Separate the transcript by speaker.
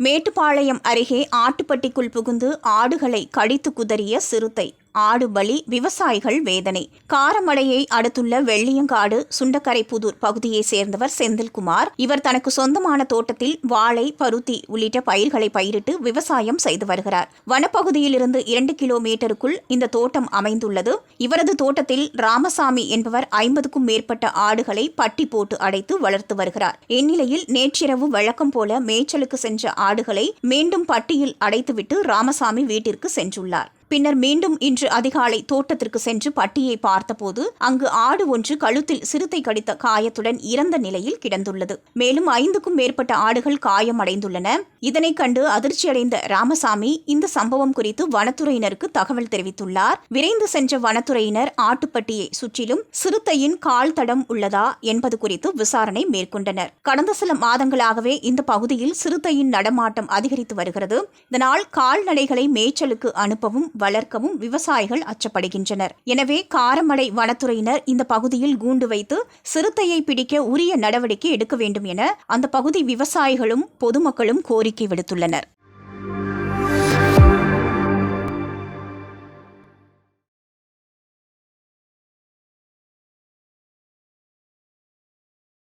Speaker 1: மேட்டுப்பாளையம் அருகே ஆட்டுப்பட்டிக்குள் புகுந்து ஆடுகளை கடித்து குதறிய சிறுத்தை. ஆடு பலி விவசாயிகள் வேதனை. காரமடையை அடுத்துள்ள வெள்ளியங்காடு சுண்டக்கரை புதூர் பகுதியைச் சேர்ந்தவர் செந்தில்குமார். இவர் தனக்கு சொந்தமான தோட்டத்தில் வாழை பருத்தி உள்ளிட்ட பயிர்களை பயிரிட்டு விவசாயம் செய்து வருகிறார். வனப்பகுதியிலிருந்து இரண்டு கிலோமீட்டருக்குள் இந்த தோட்டம் அமைந்துள்ளது. இவரது தோட்டத்தில் ராமசாமி என்பவர் ஐம்பதுக்கும் மேற்பட்ட ஆடுகளை பட்டி போட்டு அடைத்து வளர்த்து வருகிறார். இந்நிலையில் நேற்றிரவு வழக்கம் போல மேய்ச்சலுக்கு சென்ற ஆடுகளை மீண்டும் பட்டியில் அடைத்துவிட்டு ராமசாமி வீட்டிற்கு சென்றுள்ளார். பின்னர் மீண்டும் இன்று அதிகாலை தோட்டத்திற்கு சென்று பட்டியை பார்த்தபோது அங்கு ஆடு ஒன்று கழுத்தில் சிறுத்தை கடித்த காயத்துடன் இறந்த நிலையில் கிடந்துள்ளது. மேலும் ஐந்துக்கும் மேற்பட்ட ஆடுகள் காயமடைந்துள்ளன. இதனை கண்டு அதிர்ச்சியடைந்த ராமசாமி இந்த சம்பவம் குறித்து வனத்துறையினருக்கு தகவல் தெரிவித்துள்ளார். விரைந்து சென்ற வனத்துறையினர் ஆட்டுப்பட்டியை சுற்றிலும் சிறுத்தையின் கால் தடம் உள்ளதா என்பது குறித்து விசாரணை மேற்கொண்டனர். கடந்த சில மாதங்களாகவே இந்த பகுதியில் சிறுத்தையின் நடமாட்டம் அதிகரித்து வருகிறது. இதனால் கால்நடைகளை மேய்ச்சலுக்கு அனுப்பவும் வளர்க்கவும் விவசாயிகள் அச்சப்படுகின்றனர். எனவே காரமடை வனத்துறையினர் இந்த பகுதியில் கூண்டு வைத்து சிறுத்தையை பிடிக்க உரிய நடவடிக்கை எடுக்க வேண்டும் என அந்த பகுதி விவசாயிகளும் பொதுமக்களும் கோரிக்கை விடுத்துள்ளனர்.